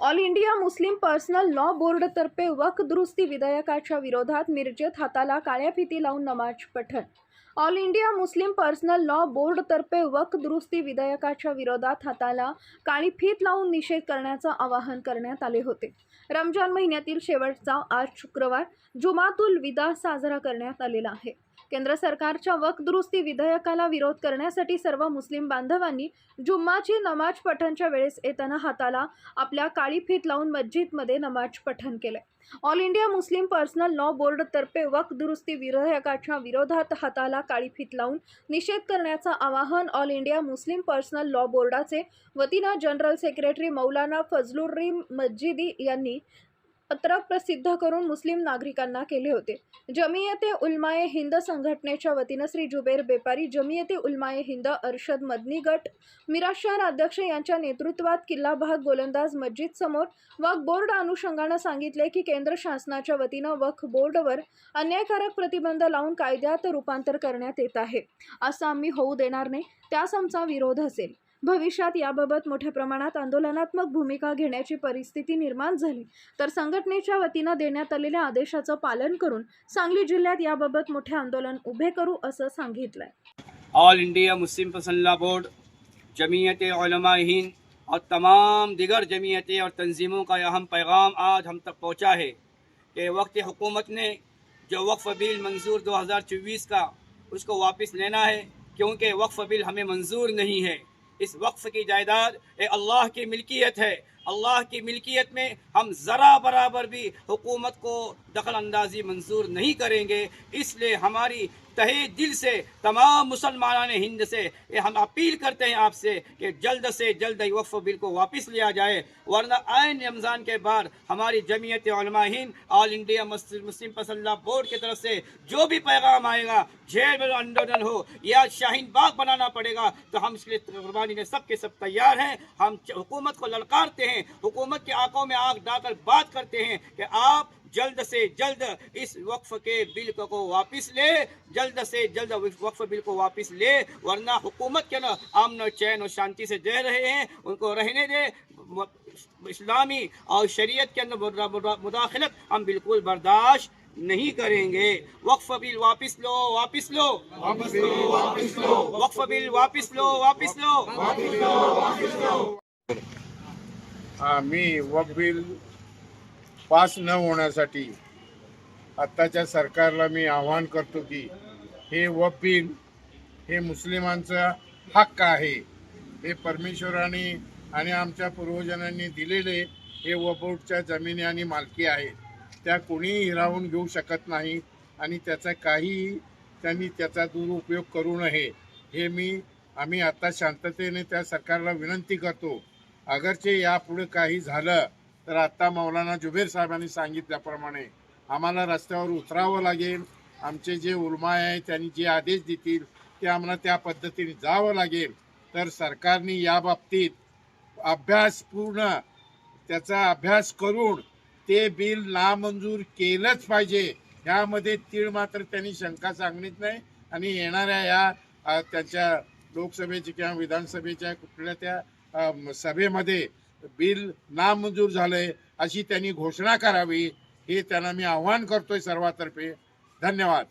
All India Muslim personal law बोर्डतर्फे वक दुरुस्ती विधेयकाच्या विरोधात मिरजेत हाताला काळ्या फिती लावून नमाज पठण. All India Muslim personal law बोर्डतर्फे वक दुरुस्ती विधेयकाच्या विरोधात हाताला काळी फीत लावून निषेध करण्याचं आवाहन करण्यात आले होते. रमजान महिन्यातील शेवटचा आज शुक्रवार जुमातुल विदा साजरा करण्यात आलेला आहे. केंद्र सरकारच्या वक दुरुस्ती विधेयकाला विरोध करण्यासाठी सर्व मुस्लिम बांधवांनी जुम्माची नमाज पठणच्या वेळेस येताना हाताला आपल्या काळी फीत लावून मस्जिदमध्ये नमाज पठण केले all India Muslim personal law बोर्डतर्फे वक दुरुस्ती विधेयकाच्या विरोधात हाताला काळी फीत लावून निषेध करण्याचं आवाहन all India Muslim personal law बोर्डाचे वतीनं जनरल सेक्रेटरी मौलाना फजलुर्रीम मस्जिदी यांनी पत्रक प्रसिद्ध करून मुस्लिम नागरिकांना केले होते. जमियते उलमाये हिंद संघटनेच्या वतीनं श्री जुबेर बेपारी जमियते उलमाये हिंद अर्शद मदनी गट मिराशार अध्यक्ष यांच्या नेतृत्वात किल्ला भाग गोलंदाज मस्जिद समोर वक्फ बोर्ड अनुषंगानं सांगितले की केंद्र शासनाच्या वतीनं वक्फ बोर्डवर अन्यायकारक प्रतिबंध लावून कायद्यात रूपांतर करण्यात येत आहे. असं आम्ही होऊ देणार नाही त्यास आमचा विरोध असेल. भविष्यात याबाबत मोठ्या प्रमाणात आंदोलनात्मक भूमिका घेण्याची परिस्थिती निर्माण झाली. तर संघटनेच्या वतीनं देण्यात आलेल्या आदेशाचं पालन करून सांगली जिल्ह्यात याबाबत मोठे आंदोलन उभे करू असं सांगितलंय. ऑल इंडिया मुस्लिम पसंदला बोर्ड जमीयत हिंद और तमाम दिगर जमीयतें और तंजीमों का अहम पैगाम आज हम तक पहुंचा है कि वक्त हुकूमत ने जो वक्फ बिल मंजूर 2024 का उसको वापस लेना है क्योंकि वक्फ बिल हमें मंजूर नहीं है। इस वक्फ की जायदाद ये अल्लाह की मिल्कियत है। अल्लाह की मिल्कियत में हम ज़रा बराबर भी हुकूमत को दखल अंदाजी मंजूर नहीं करेंगे इसलिए हमारी तहे दिल से तमाम मुसलमान हिंद से ये हम अपील करते हैं आपसे कि जल्द से जल्द ये वक्फ बिल को वापस लिया जाए वरना आन रमज़ान के बाद हमारी Jamiat Ulama Hind all India Muslim Muslim पसंदा बोर्ड की तरफ से जो भी पैगाम आएगा जेल में आंदोलन हो या शाहीन बाग बनाना पड़ेगा तो हम इसके लिए कुर्बानी में सब के सब तैयार हैं हम हुकूमत को ललकारते हैं हुकूमत के आंखों में आंख डालकर बात करते हैं कि आप जल्द से जल्द इस वक्फ के बिल को, को वापस ले जल्द से जल्द इस वक्फ बिल को वापस ले वरना हुकूमत के ना अमन और चैन और शांति से रह रहे हैं उनको रहने दे म- इस्लामी और शरीयत के अंदर मुदा- मुदा- मुदाखलत हम बिल्कुल बर्दाश्त नहीं करेंगे वक्फ बिल वापस लो वापस लो वापस लो वापस लो वक्फ बिल वापस लो वापस लो आम्ही वक बिल पास न होण्यासाठी आत्ताच्या सरकारला मी आवाहन करतो की हे वक बिल हे मुस्लिमांचा हक्क आहे. हे परमेश्वराने आणि आमच्या पूर्वजांनी दिलेले हे वबोटच्या जमिनी आणि मालकी आहे त्या कोणीही हिरावून घेऊ शकत नाही आणि त्याचा काही त्यांनी त्याचा दुरुपयोग करू नये. हे मी आम्ही आता शांततेने त्या सरकारला विनंती करतो. अगरचे यापुढे काही झालं तर आत्ता मौलाना जुबेर साहेबांनी सांगितल्याप्रमाणे आम्हाला रस्त्यावर उतरावं लागेल. आमचे जे उलमाय आहे त्यांनी जे आदेश देतील ते आम्हाला त्या पद्धतीने जावं लागेल. तर सरकारने या बाबतीत अभ्यास पूर्ण त्याचा अभ्यास करून ते बिल नामंजूर केलंच पाहिजे. ह्यामध्ये तीळ मात्र त्यांनी शंका सांगणीच नाही. आणि येणाऱ्या या त्याच्या त्यांच्या लोकसभेच्या किंवा विधानसभेच्या कुठल्या त्या सभेमध्ये बिल नामंजूर झालंय अशी त्यांनी घोषणा करावी हे त्यांना मी आव्हान करतोय सर्वातर्फे. धन्यवाद.